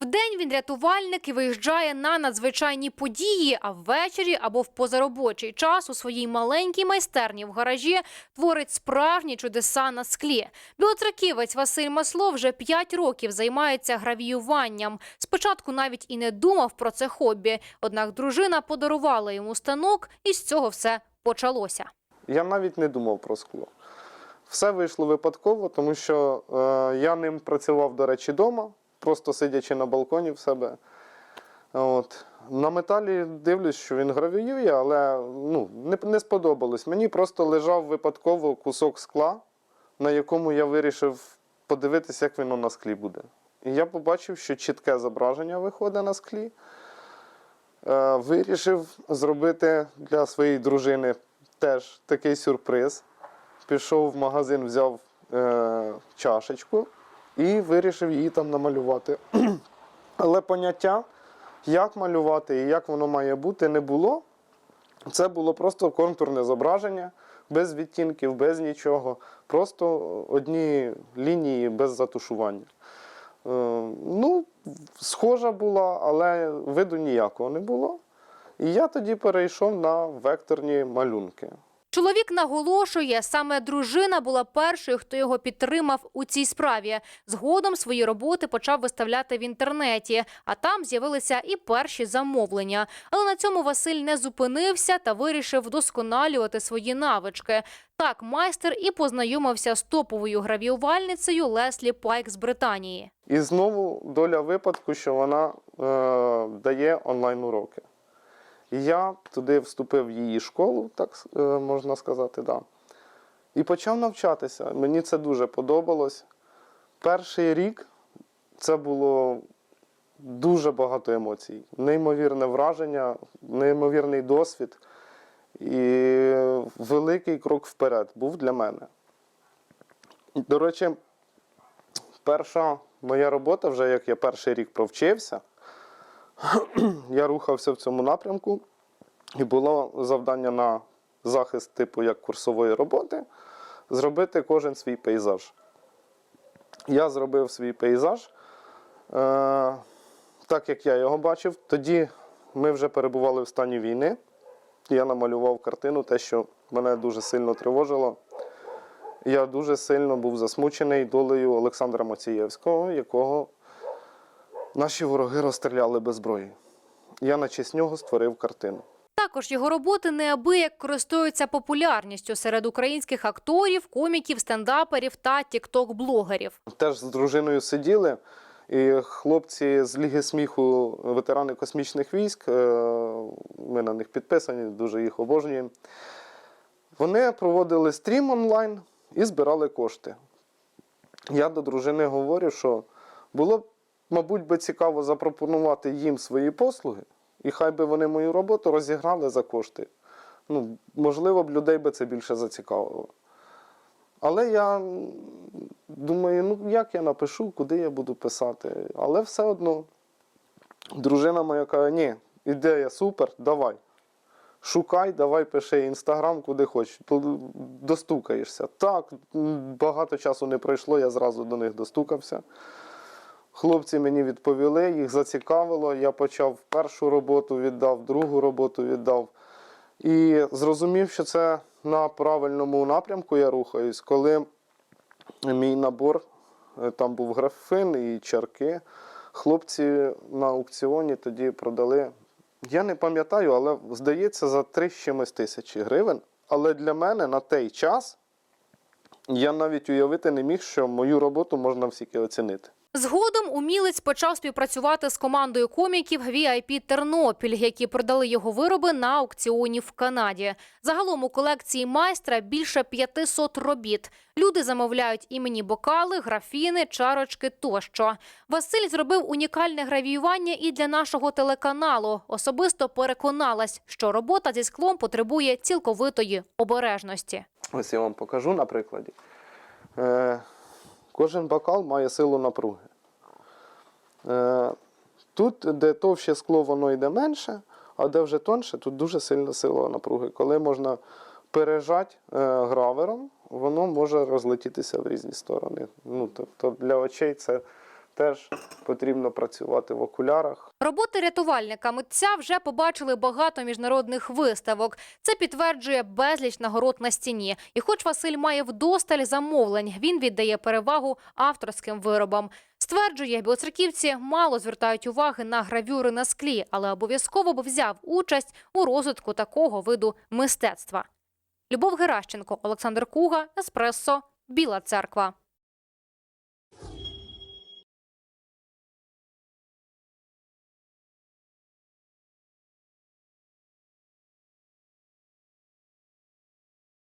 Вдень він рятувальник і виїжджає на надзвичайні події, а ввечері або в позаробочий час у своїй маленькій майстерні в гаражі творить справжні чудеса на склі. Білоцерківець Василь Масло вже 5 років займається гравіюванням. Спочатку навіть і не думав про це хобі, однак дружина подарувала йому станок, і з цього все почалося. Я навіть не думав про скло. Все вийшло випадково, тому що е, я ним працював, до речі, вдома, просто сидячи на балконі в себе. От. На металі дивлюсь, що він гравіює, але ну, не, не сподобалось. Мені просто лежав випадково кусок скла, на якому я вирішив подивитися, як воно на склі буде. І я побачив, що чітке зображення виходить на склі. Е, вирішив зробити для своєї дружини теж такий сюрприз. Пішов в магазин, взяв е, чашечку і вирішив її там намалювати. Але поняття, як малювати і як воно має бути, не було. Це було просто контурне зображення, без відтінків, без нічого. Просто одні лінії без затушування. Е, ну, схожа була, але виду ніякого не було. І я тоді перейшов на векторні малюнки. Чоловік наголошує, саме дружина була першою, хто його підтримав у цій справі. Згодом свої роботи почав виставляти в інтернеті, а там з'явилися і перші замовлення. Але на цьому Василь не зупинився та вирішив вдосконалювати свої навички. Так майстер і познайомився з топовою гравіювальницею Леслі Пайк з Британії. І знову доля випадку, що вона е, дає онлайн-уроки. Я туди вступив в її школу, так е, можна сказати, да. і почав навчатися. Мені це дуже подобалось. Перший рік це було дуже багато емоцій, неймовірне враження, неймовірний досвід і великий крок вперед був для мене. До речі, перша моя робота, вже як я перший рік провчився, я рухався в цьому напрямку, і було завдання на захист, типу як курсової роботи, зробити кожен свій пейзаж. Я зробив свій пейзаж, е, так як я його бачив. Тоді ми вже перебували в стані війни. Я намалював картину, те, що мене дуже сильно тривожило. Я дуже сильно був засмучений долею Олександра Мацієвського, якого наші вороги розстріляли без зброї. Я на честь нього створив картину. Також його роботи неабияк користуються популярністю серед українських акторів, коміків, стендаперів та тікток-блогерів. Теж з дружиною сиділи, і хлопці з Ліги сміху, ветерани космічних військ, е, ми на них підписані, дуже їх обожнюємо. Вони проводили стрім онлайн і збирали кошти. Я до дружини говорю, що було б, мабуть, би цікаво запропонувати їм свої послуги, і хай би вони мою роботу розіграли за кошти. Ну, можливо б людей би це більше зацікавило. Але я думаю, ну як я напишу, куди я буду писати. Але все одно дружина моя каже, ні, ідея супер, давай. Шукай, давай пиши інстаграм, куди хочеш, достукаєшся. Так, багато часу не пройшло, я зразу до них достукався. Хлопці мені відповіли, їх зацікавило. Я почав першу роботу, віддав, другу роботу віддав. І зрозумів, що це на правильному напрямку я рухаюсь, коли мій набор, е, там був графин і чарки. Хлопці на аукціоні тоді продали. Я не пам'ятаю, але здається, за 3 з чимось тисячі гривень. Але для мене на той час я навіть уявити не міг, що мою роботу можна всіки оцінити. Згодом умілець почав співпрацювати з командою коміків VIP Тернопіль, які продали його вироби на аукціоні в Канаді. Загалом у колекції майстра більше 500 робіт. Люди замовляють імені бокали, графіни, чарочки тощо. Василь зробив унікальне гравіювання і для нашого телеканалу. Особисто переконалась, що робота зі склом потребує цілковитої обережності. Ось я вам покажу на прикладі. Е, кожен бокал має силу напруги. Е, тут, де товще скло, воно йде менше, а де вже тонше, тут дуже сильна сила напруги. Коли можна пережати е, гравером, воно може розлетітися в різні сторони. Ну, тобто для очей це теж потрібно працювати в окулярах. Роботи рятувальника митця вже побачили багато міжнародних виставок. Це підтверджує безліч нагород на стіні. І хоч Василь має вдосталь замовлень, він віддає перевагу авторським виробам. Стверджує, білоцерківці мало звертають уваги на гравюри на склі, але обов'язково б взяв участь у розвитку такого виду мистецтва. Любов Геращенко, Олександр Куга, Еспресо, Біла Церква.